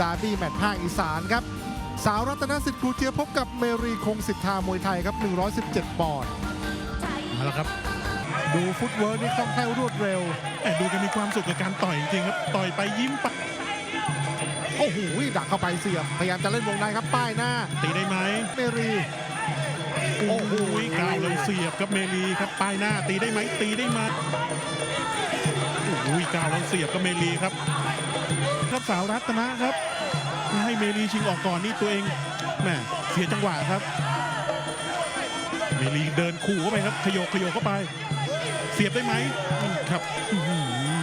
ดาร์บี้แมตช์ภาคอีสานครับ สาวรัตนสิทธิ์ครูเจียบพบกับเมรีคงสิทธามวยไทยครับ 117 ปอนด์มาแล้วครับ ดูฟุตเวิร์กนี่คล่องแคล่วรวดเร็วแอบดูกันมีความสุขกับการต่อยจริงๆครับ ต่อยไปยิ้มไปโอ้โหดักเข้าไปเสียบ พยายามจะเล่นวงในครับป้ายหน้า ตีได้ สียบครับเมลีครับป้ายหน้าตีได้ไหมตีได้ไหมโอ้โหก้าวเลยเสียบกับเมลีครับครับสาวรัตนะครับให้เมลีชิงออกก่อนนี่ตัวเองแหมเสียจังหวะครับเมลีเดินขู่เข้าไปครับขยโยกขยโยกเข้าไป เสียบได้ไหมอืมครับอื้อหือ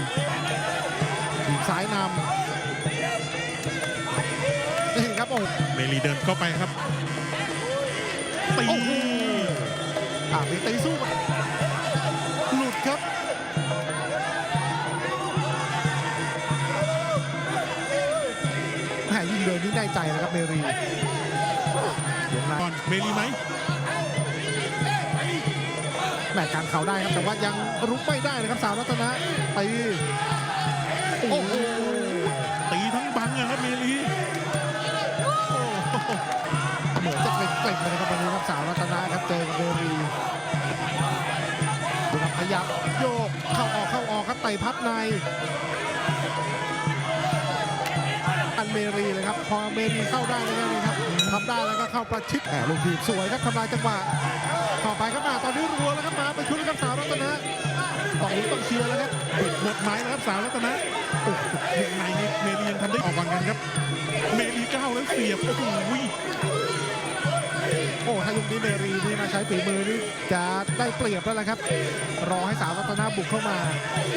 ทีมซ้ายนำนี่ครับโอ้เมลีเดินเข้าไปครับตีโอ้โหอ่ามีตีสู้มาหลุดครับแหมยิ่งเดินยิ่งได้ใจนะครับเมรีวงในก่อนเมลีไหมแหมการเข่าได้ครับแต่ว่ายังรุกไม่ได้นะครับสาวรัตนะตีโอ้โหตีทั้งบังอะครับเมลีเหมือนจะเกร็งๆเลยนะครับวันนี้ครับสาวรัตนะครับเจอกับเมรีดูครับข ยับโยกเข้าออกเข้าออกครับไต่พับใน อันเมรีเลยครับพอเมรีเข้าได้เลยนะครับทำได้แล้วก็เข้าประชิดแหมลูกทีมสวยครับทำลายจังหวะเข้าไปครับมาตอนนี้รัวแล้วครับมาไปชุดแล้วครับสาวรัตนะต้องลุ้นต้องเชียร์แล้วครับปิดหมดไม้แล้วครับสาวรัตนะโอ้โหวงในนี่เมลียังทำได้ออกก่อนกันครับ เมลีก้าวแล้วเสียบโอ้โหโอ้ถ้ายุคนี้เมรีนี่มาใช้ฝีมือนี่จะได้เปรียบแล้วละครับ รอให้สาวรัตนะบุกเข้ามา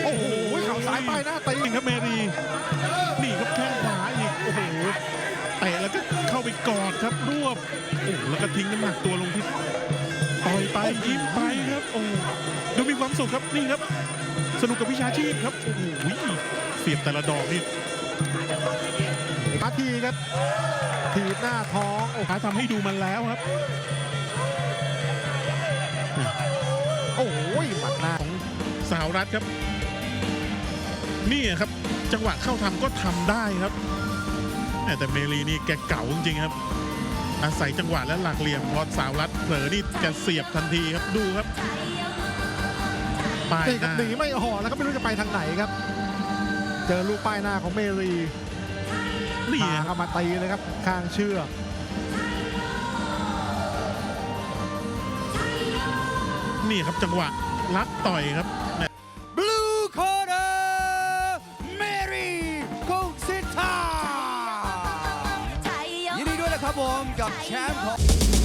โอ้โหเข่าซ้ายป้ายหน้าตีครับเมลีนี่ครับแข้งขวาอีกโอ้โหเตะแล้วก็เข้าไปกอดครับรวบโอ้แล้วก็ทิ้งน้ำหนักตัวลงที่ต่อยไปยิ้มไปครับโอ้ดูมีความสุขครับนี่ครับ สนุกกับวิชาชีพครับโอ้โหเสียบแต่ละดอกนี่ มาทีครับถีบหน้าท้องโอ้ท้าทำให้ดูมันแล้วครับ โอ้โหหมัดหน้าของสาวรัฐครับ นี่ครับ จังหวะเข้าทำก็ทำได้ครับแหม่แต่เมลีนี่แกเก่าจริงๆครับ อาศัยจังหวะและหลักเหลี่ยมพอสาวรัฐเผลอนี่แกเสียบทันทีครับดูครับป้ายนี่หครับน้าหนีไม่ออกแล้วก็ไม่รู้จะไปทางไหนครับ เจอลูกป้ายหน้าของเมรี นี่พาคเข้ารับมาตีเลยครับข้างเชือกนี่ครับจังหวะลักต่อยครับ Blue Corner Mary กงสิทธายินดีด้วยนะครับผมกับแชมป์ของ